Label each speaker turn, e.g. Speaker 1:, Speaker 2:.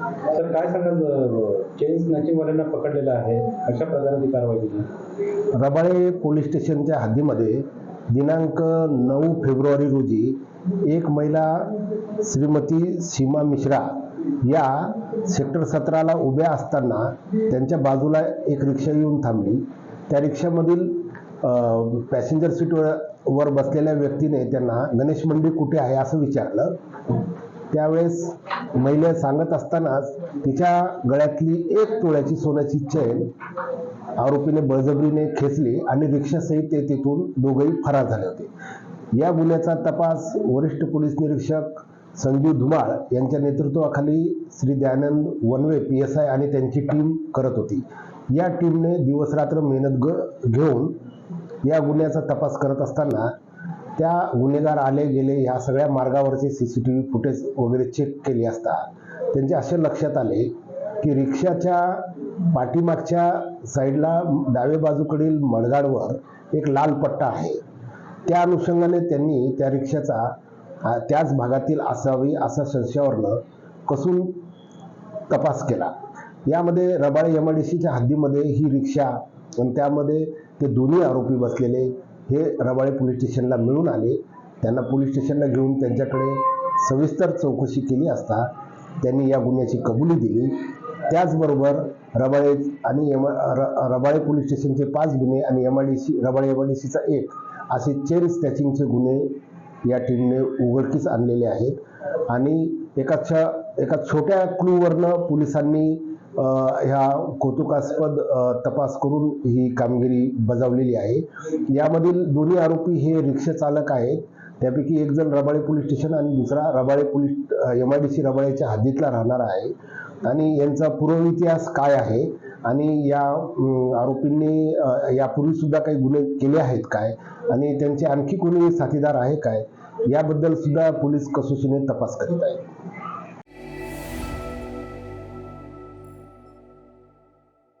Speaker 1: तर काय सांगाल चेन्स स्नॅचिंगवाल्यांना पकडलेलं आहे अशा प्रकारे ती कारवाई केली
Speaker 2: रबाळे पोलीस स्टेशनच्या हद्दीमध्ये दिनांक नऊ फेब्रुवारी रोजी एक महिला श्रीमती सीमा मिश्रा या सेक्टर सतराला उभ्या असताना त्यांच्या बाजूला एक रिक्षा येऊन थांबली. त्या रिक्षामधील पॅसेंजर सीटवर वर बसलेल्या व्यक्तीने त्यांना गणेश मंडी कुठे आहे? असं विचारलं. त्यावेळेस महिला सांगत असतानाच तिच्या गळ्यातली एक तोळ्याची सोन्याची चैन आरोपीने बळजबरीने खेचली आणि रिक्षासहित ते तिथून दोघंही फरार झाले होते. या गुन्ह्याचा तपास वरिष्ठ पोलीस निरीक्षक संजीव धुमाळ यांच्या नेतृत्वाखाली Shri Dayanand Vanve P S I आणि त्यांची टीम करत होती. या टीमने दिवसरात्र मेहनत घेऊन या गुन्ह्याचा तपास करत असताना त्या गुन्हेगार आले गेले ह्या सगळ्या मार्गावरचे C C T V footage वगैरे चेक केले असता त्यांच्या असे लक्षात आले की रिक्षाच्या पाठीमागच्या साईडला डाव्या बाजूकडील मडगाडवर एक लाल पट्टा आहे. त्या अनुषंगाने त्यांनी त्या रिक्षाचा त्याच भागातील असावी असा संशयावरनं कसून तपास केला. यामध्ये रबाळे एम आय डी सीच्या हद्दीमध्ये ही रिक्षा आणि त्यामध्ये ते दोन्ही आरोपी बसलेले हे रबाळे पोलीस स्टेशनला मिळून आले. त्यांना पोलीस स्टेशनला घेऊन त्यांच्याकडे सविस्तर चौकशी केली असता त्यांनी या गुन्ह्याची कबुली दिली. त्याचबरोबर रबाळे आणि एम र- रबाळे पोलीस स्टेशनचे पाच गुन्हे आणि M I D C Rabale M I D सीचा एक असे चेन स्नॅचिंगचे गुन्हे या टीमने उघडकीस आणलेले आहेत. आणि एका छ एका छोट्या क्लूवरनं पोलिसांनी ह्या कौतुकास्पद तपास करून ही कामगिरी बजावलेली आहे. यामधील दोन्ही आरोपी हे रिक्षाचालक आहेत. त्यापैकी एक जण रबाळे पोलीस स्टेशन आणि दुसरा Rabale police M I D C रबाळेच्या हद्दीतला राहणारा आहे. आणि यांचा पूर्व इतिहास काय आहे? आणि या आरोपींनी यापूर्वी सुद्धा काही गुन्हे केले आहेत काय? आणि त्यांचे आणखी कोणी साथीदार आहे काय? याबद्दल सुद्धा पोलीस कसोशीने तपास करीत आहेत.